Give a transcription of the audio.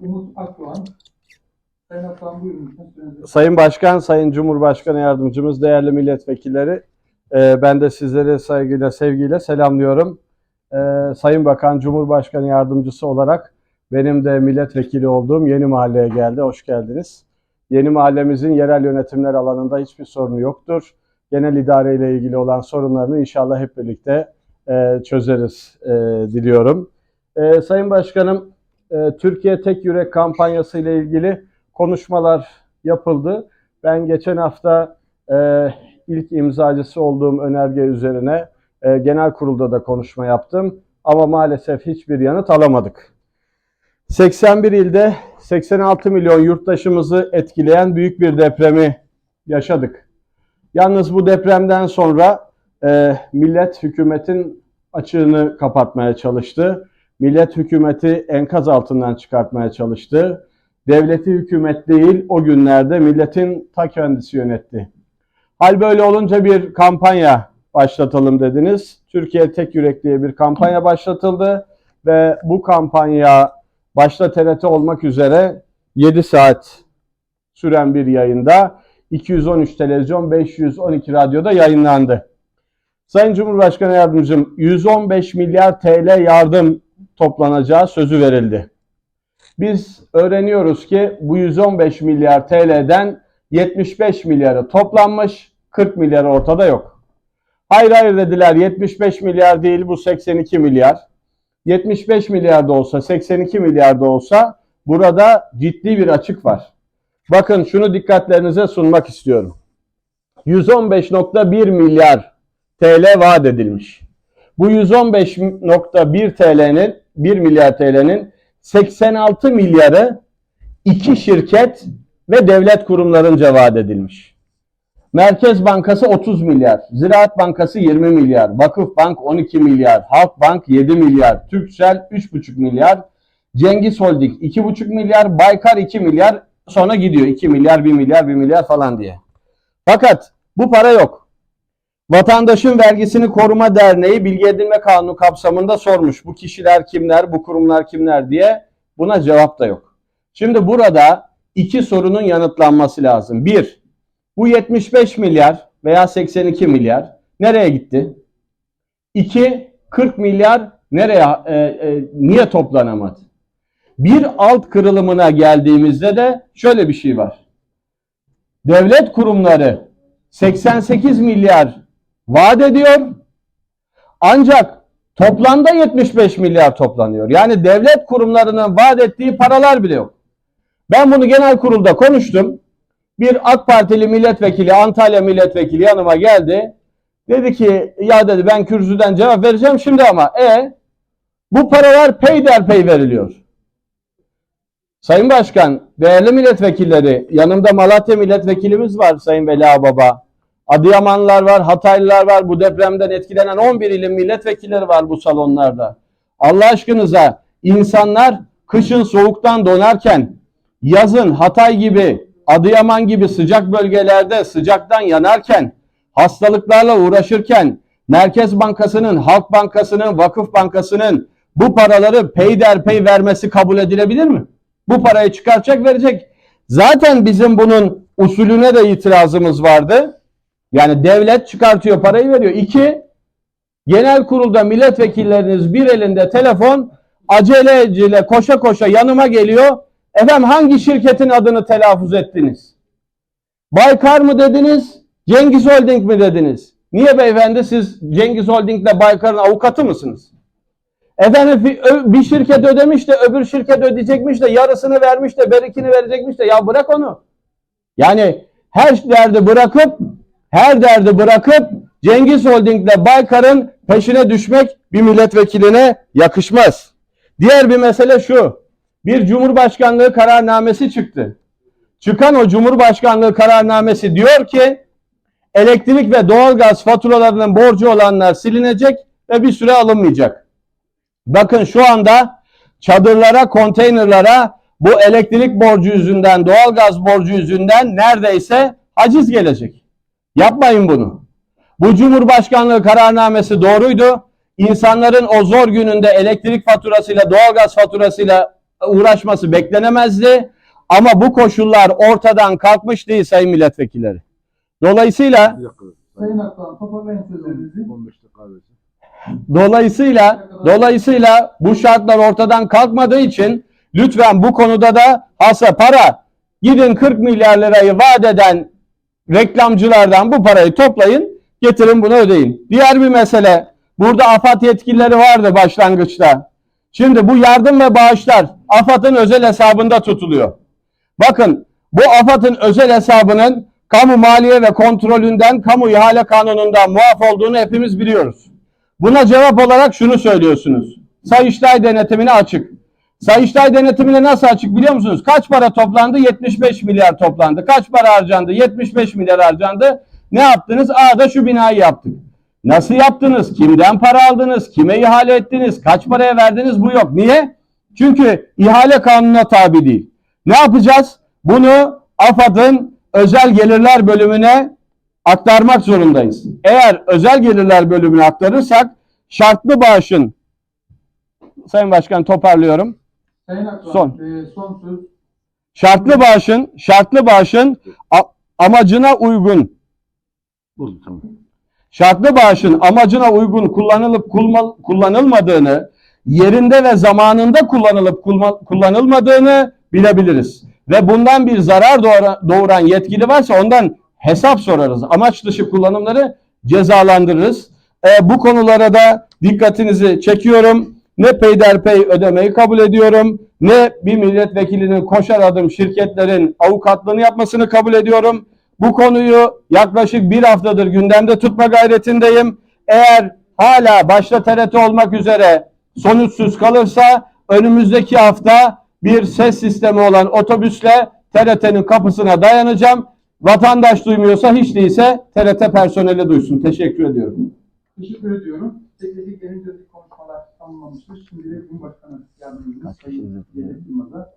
Umut Akdoğan. Sayın Akdoğan buyurun. Sayın Başkan, Sayın Cumhurbaşkanı Yardımcımız, değerli milletvekilleri, e, ben de sizleri saygıyla, sevgiyle selamlıyorum. E, Sayın Bakan, Cumhurbaşkanı Yardımcısı olarak benim de milletvekili olduğum Yeni Mahalle'ye geldi. Hoş geldiniz. Yeni Mahallemizin yerel yönetimler alanında hiçbir sorunu yoktur. Genel idare ile ilgili olan sorunlarını inşallah hep birlikte e, çözeriz e, diliyorum. E, Sayın Başkanım, e, Türkiye Tek Yürek kampanyası ile ilgili konuşmalar yapıldı. Ben geçen hafta e, ilk imzacısı olduğum önerge üzerine e, genel kurulda da konuşma yaptım. Ama maalesef hiçbir yanıt alamadık. 81 ilde 86 milyon yurttaşımızı etkileyen büyük bir depremi yaşadık. Yalnız bu depremden sonra e, millet hükümetin açığını kapatmaya çalıştı. Millet hükümeti enkaz altından çıkartmaya çalıştı devleti hükümet değil o günlerde milletin ta kendisi yönetti. Hal böyle olunca bir kampanya başlatalım dediniz. Türkiye Tek Yürek diye bir kampanya başlatıldı ve bu kampanya başta TRT olmak üzere 7 saat süren bir yayında 213 televizyon 512 radyoda yayınlandı. Sayın Cumhurbaşkanı Yardımcım 115 milyar TL yardım toplanacağı sözü verildi. Biz öğreniyoruz ki bu 115 milyar TL'den 75 milyarı toplanmış, 40 milyar ortada yok. Hayır hayır dediler 75 milyar değil bu 82 milyar. 75 milyar da olsa 82 milyar da olsa burada ciddi bir açık var. Bakın şunu dikkatlerinize sunmak istiyorum. 115.1 milyar TL vaat edilmiş. Bu 115.1 TL'nin 1 milyar TL'nin 86 milyarı iki şirket ve devlet kurumlarınca vaat edilmiş. Merkez Bankası 30 milyar, Ziraat Bankası 20 milyar, Vakıf Bank 12 milyar, Halk Bank 7 milyar, Türksel 3,5 milyar, Cengiz Holding 2,5 milyar, Baykar 2 milyar, sonra gidiyor 2 milyar, 1 milyar, 1 milyar falan diye. Fakat bu para yok. Vatandaşın Vergisini Koruma Derneği Bilgi Edinme Kanunu kapsamında sormuş. Bu kişiler kimler, bu kurumlar kimler diye buna cevap da yok. Şimdi burada iki sorunun yanıtlanması lazım. Bir, bu 75 milyar veya 82 milyar nereye gitti? İki, 40 milyar nereye, e, e, niye toplanamadı? Bir alt kırılımına geldiğimizde de şöyle bir şey var. Devlet kurumları 88 milyar vaat ediyor. Ancak toplamda 75 milyar toplanıyor. Yani devlet kurumlarının vaat ettiği paralar bile yok. Ben bunu genel kurulda konuştum. Bir AK Partili milletvekili, Antalya milletvekili yanıma geldi. Dedi ki ya dedi ben kürsüden cevap vereceğim şimdi ama e bu paralar peyderpey veriliyor. Sayın Başkan, değerli milletvekilleri, yanımda Malatya milletvekilimiz var Sayın Veli Baba. Adıyamanlılar var, Hataylılar var, bu depremden etkilenen 11 ilin milletvekilleri var bu salonlarda. Allah aşkınıza insanlar kışın soğuktan donarken, yazın Hatay gibi, Adıyaman gibi sıcak bölgelerde sıcaktan yanarken, hastalıklarla uğraşırken, Merkez Bankası'nın, Halk Bankası'nın, Vakıf Bankası'nın bu paraları peyderpey vermesi kabul edilebilir mi? Bu parayı çıkartacak verecek. Zaten bizim bunun usulüne de itirazımız vardı. Yani devlet çıkartıyor parayı veriyor. İki, genel kurulda milletvekilleriniz bir elinde telefon aceleciyle koşa koşa yanıma geliyor. Efendim hangi şirketin adını telaffuz ettiniz? Baykar mı dediniz? Cengiz Holding mi dediniz? Niye beyefendi siz Cengiz Holding'le Baykar'ın avukatı mısınız? Efendim bir şirket ödemiş de öbür şirket ödeyecekmiş de yarısını vermiş de berikini verecekmiş de ya bırak onu. Yani her derdi bırakıp her derdi bırakıp Cengiz Holding'le Baykar'ın peşine düşmek bir milletvekiline yakışmaz. Diğer bir mesele şu. Bir Cumhurbaşkanlığı kararnamesi çıktı. Çıkan o Cumhurbaşkanlığı kararnamesi diyor ki elektrik ve doğalgaz faturalarının borcu olanlar silinecek ve bir süre alınmayacak. Bakın şu anda çadırlara, konteynerlara bu elektrik borcu yüzünden, doğalgaz borcu yüzünden neredeyse haciz gelecek. Yapmayın bunu. Bu Cumhurbaşkanlığı kararnamesi doğruydu. İnsanların o zor gününde elektrik faturasıyla, doğalgaz faturasıyla uğraşması beklenemezdi. Ama bu koşullar ortadan kalkmış değil sayın milletvekilleri. Dolayısıyla Bir dakika. Sayın Aktan toparlayın sözlerinizi. 15 dakika kahvesi. Dolayısıyla dolayısıyla bu şartlar ortadan kalkmadığı için lütfen bu konuda da hasa para gidin 40 milyar lirayı vaat eden reklamcılardan bu parayı toplayın getirin bunu ödeyin. Diğer bir mesele burada AFAD yetkilileri vardı başlangıçta. Şimdi bu yardım ve bağışlar AFAD'ın özel hesabında tutuluyor. Bakın bu AFAD'ın özel hesabının kamu maliye ve kontrolünden, kamu ihale kanunundan muaf olduğunu hepimiz biliyoruz. Buna cevap olarak şunu söylüyorsunuz. Sayıştay denetimine açık. Sayıştay denetimine nasıl açık biliyor musunuz? Kaç para toplandı? 75 milyar toplandı. Kaç para harcandı? 75 milyar harcandı. Ne yaptınız? A'da şu binayı yaptık. Nasıl yaptınız? Kimden para aldınız? Kime ihale ettiniz? Kaç paraya verdiniz? Bu yok. Niye? Çünkü ihale kanununa tabi değil. Ne yapacağız? Bunu AFAD'ın özel gelirler bölümüne aktarmak zorundayız. Eğer özel gelirler bölümüne aktarırsak şartlı bağışın Sayın Başkan toparlıyorum. Sayın Son. e, son söz. Şartlı bağışın şartlı bağışın a- amacına uygun Oldu tamam. şartlı bağışın amacına uygun kullanılıp kulma- kullanılmadığını, yerinde ve zamanında kullanılıp kulma- kullanılmadığını bilebiliriz. Ve bundan bir zarar doğura- doğuran yetkili varsa ondan hesap sorarız. Amaç dışı kullanımları cezalandırırız. E, bu konulara da dikkatinizi çekiyorum. Ne peyderpey ödemeyi kabul ediyorum, ne bir milletvekilinin koşar adım şirketlerin avukatlığını yapmasını kabul ediyorum. Bu konuyu yaklaşık bir haftadır gündemde tutma gayretindeyim. Eğer hala başta TRT olmak üzere sonuçsuz kalırsa önümüzdeki hafta bir ses sistemi olan otobüsle TRT'nin kapısına dayanacağım. Vatandaş duymuyorsa hiç değilse TRT personeli duysun. Teşekkür ediyorum. Teşekkür ediyorum. Sözlü konuşmalar tamamlamıştır. Şimdi Cumhurbaşkanı Yardımcımız Sayın Yılmaz'a